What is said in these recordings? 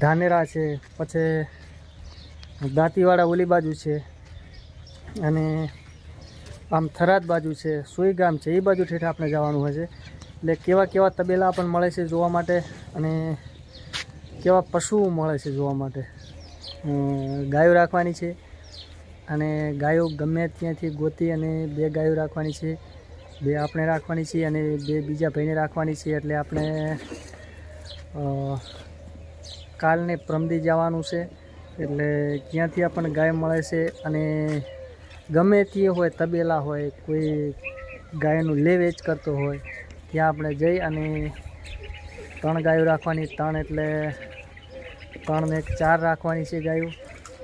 ધાનેરા છે, પછી દાંતીવાડા ઓલી બાજુ છે, અને આમ થરાદ બાજુ છે સુઈ ગામ છે, એ બાજુ ઠેઠ આપણે જવાનું હોય છે. એટલે કેવા કેવા તબેલા પણ મળે છે જોવા માટે, અને કેવા પશુઓ મળે છે જોવા માટે. ગાયો રાખવાની છે, અને ગાયો ગમે ત્યાંથી ગોતી અને બે ગાયો રાખવાની છે, બે આપણે રાખવાની છે, અને બે બીજા ભાઈને રાખવાની છે, એટલે આપણે કાલને પ્રમદી જવાનું છે. એટલે ક્યાંથી આપણને ગાય મળે છે અને ગમે તે હોય, તબેલા હોય, કોઈ ગાયનું લે વેચ કરતો હોય, ત્યાં આપણે જઈ અને ત્રણ ગાયો રાખવાની, ત્રણ એટલે ત્રણને એક ચાર રાખવાની છે ગાયો.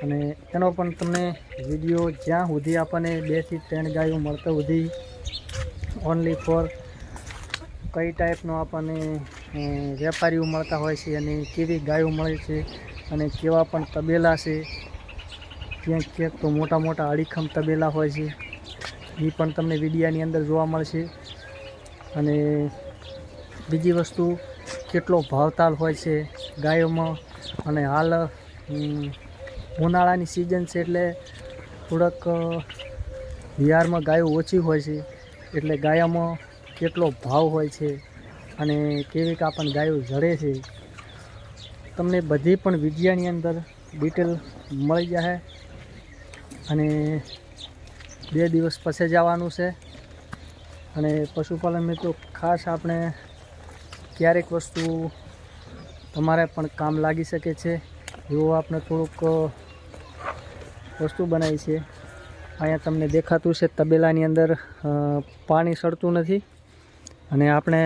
અને એનો પણ તમને વીડિયો જ્યાં સુધી આપણને બેથી ત્રણ ગાયો મળતા સુધી ઓનલી ફોર કઈ ટાઈપનો આપણને વેપારીઓ મળતા હોય છે અને કેવી ગાયો મળે છે અને કેવા પણ તબેલા છે. ક્યાંક ક્યાંક તો મોટા મોટા અડીખમ તબેલા હોય છે. એ પણ તમને વિડીયાની અંદર જોવા મળશે. અને બીજી વસ્તુ, કેટલો ભાવતાલ હોય છે ગાયોમાં અને હાલ ઉનાળાની સિઝન છે એટલે થોડાક બિહારમાં ગાયો ઓછી હોય છે. એટલે ગાયામાં કેટલો ભાવ હોય છે. અને કેવી કે આપણને ગાયો જડે છે, તમને બધી પણ વિડીયાની અંદર ડિટેલ મળી જશે અને બે દિવસ પછી જવાનું છે. અને પશુપાલન મિત્રો, ખાસ આપણે ક્યારેક વસ્તુ તમારે પણ કામ લાગી શકે છે, એવું આપણે થોડુંક વસ્તુ બનાવી છે. અહીંયા તમને દેખાતું છે તબેલાની અંદર પાણી સડતું નથી. અને આપણે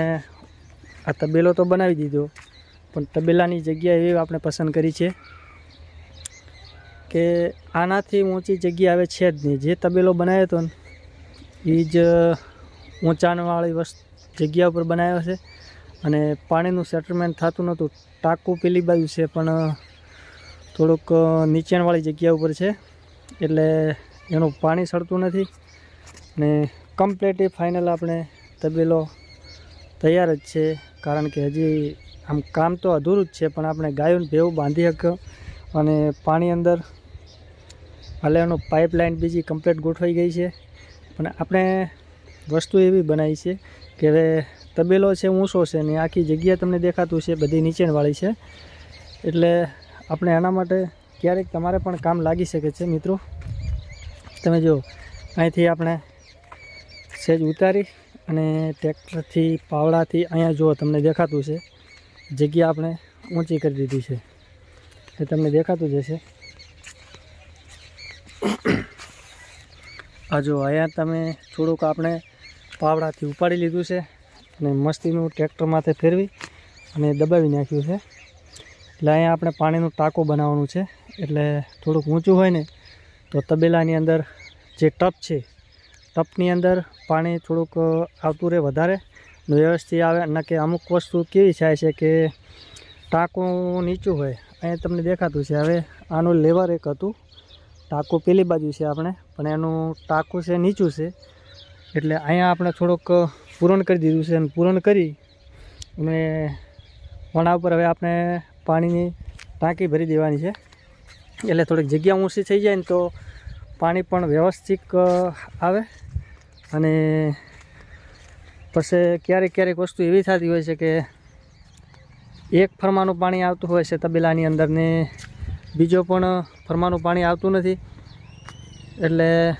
આ તબેલો તો બનાવી દીધો, પણ તબેલાની જગ્યા એવી આપણે પસંદ કરી છે કે આનાથી ઊંચી જગ્યા હવે છે જ નહીં. જે તબેલો બનાવ્યો હતો ને એ જ ઊંચાણવાળી વસ્તુ, જગ્યા ઉપર બનાવ્યો છે અને પાણીનું સેટલમેન્ટ થતું નહોતું. ટાંકું પેલી બાજુ છે, પણ થોડુંક નીચેણવાળી જગ્યા ઉપર છે. એટલે એનું પાણી સડતું નથી ને કમ્પ્લીટલી ફાઇનલ આપણે તબેલો તૈયાર જ છે. કારણ કે હજી આમ કામ તો અધૂરું જ છે, પણ આપણે ગાયોને ભેવું બાંધી હક અને પાણી અંદર હાલે એનું પાઇપલાઇન બીજી કમ્પ્લીટ ગોઠવાઈ ગઈ છે. પણ આપણે વસ્તુ એવી બનાવી છે કે હવે તબેલો છે, ઊંચો છે ને આખી જગ્યા તમને દેખાતું છે બધી નીચેણવાળી છે. એટલે આપણે આના માટે ક્યારેક તમારે પણ કામ લાગી શકે છે મિત્રો. તમે જો અહીંથી આપણે સેજ ઉતારી અને ટ્રેક્ટરથી, પાવડાથી અહીંયા જો તમને દેખાતું છે જગ્યા આપણે ઊંચી કરી દીધી છે. એ તમને દેખાતું જ હશે. આ જો અહીંયા તમે થોડુંક આપણે પાવડાથી ઉપાડી લીધું છે અને મસ્તીનું ટ્રેક્ટર માથે ફેરવી અને દબાવી નાખ્યું છે. એટલે અહીંયા આપણે પાણીનું ટાંકો બનાવવાનું છે. એટલે થોડુંક ઊંચું હોય ને, તો તબેલાની અંદર જે ટપ છે ટપની અંદર પાણી થોડુંક આવતું રહે વધારે. વ્યવસ્થિત આવે. અને કે અમુક વસ્તુ કેવી થાય છે કે ટાંકું નીચું હોય. અહીંયા તમને દેખાતું છે. હવે આનું લેવર એક હતું. ટાંકું પેલી બાજુ છે આપણે. પણ એનું ટાંકું છે નીચું છે. એટલે અહીંયા આપણે થોડુંક પૂરણ કરી દીધું છે. અને પૂરણ કરી અને વણા ઉપર હવે આપણે પાણીની ટાંકી ભરી દેવાની છે. એટલે થોડીક જગ્યા ઊંચી થઈ જાય ને તો પાણી પણ વ્યવસ્થિત આવે. અને પછી ક્યારેક ક્યારેક વસ્તુ એવી થતી હોય છે કે એક ફરમાનું પાણી આવતું હોય છે તબેલાની અંદર ને બીજો પણ ફરમાનું પાણી આવતું નથી. એટલે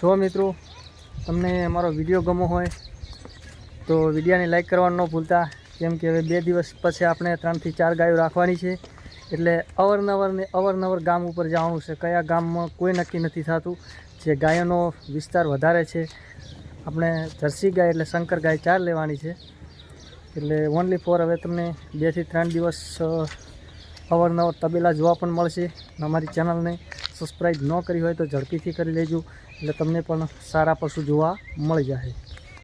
જો મિત્રો, તમને અમારો વીડિયો ગમો હોય તો વિડીયાને લાઈક કરવાનું ન ભૂલતા, કેમ કે હવે બે દિવસ પછી આપણે ત્રણથી ચાર ગાયો રાખવાની છે. એટલે અવરનવર ને અવરનવર ગામ ઉપર જવાનું છે. કયા ગામમાં કોઈ નક્કી નથી થતું. જે ગાયોનો વિસ્તાર વધારે છે. આપણે જર્સી ગાય એટલે શંકર ગાય ચાર લેવાની છે. એટલે ઓનલી ફોર હવે તમને બેથી ત્રણ દિવસ અવારનવાર તબેલા જોવા પણ મળશે. અમારી ચેનલને સબસ્ક્રાઈબ ન કરી હોય તો ઝડપીથી કરી લેજો. એટલે તમને પણ સારા પશુ જોવા મળી જશે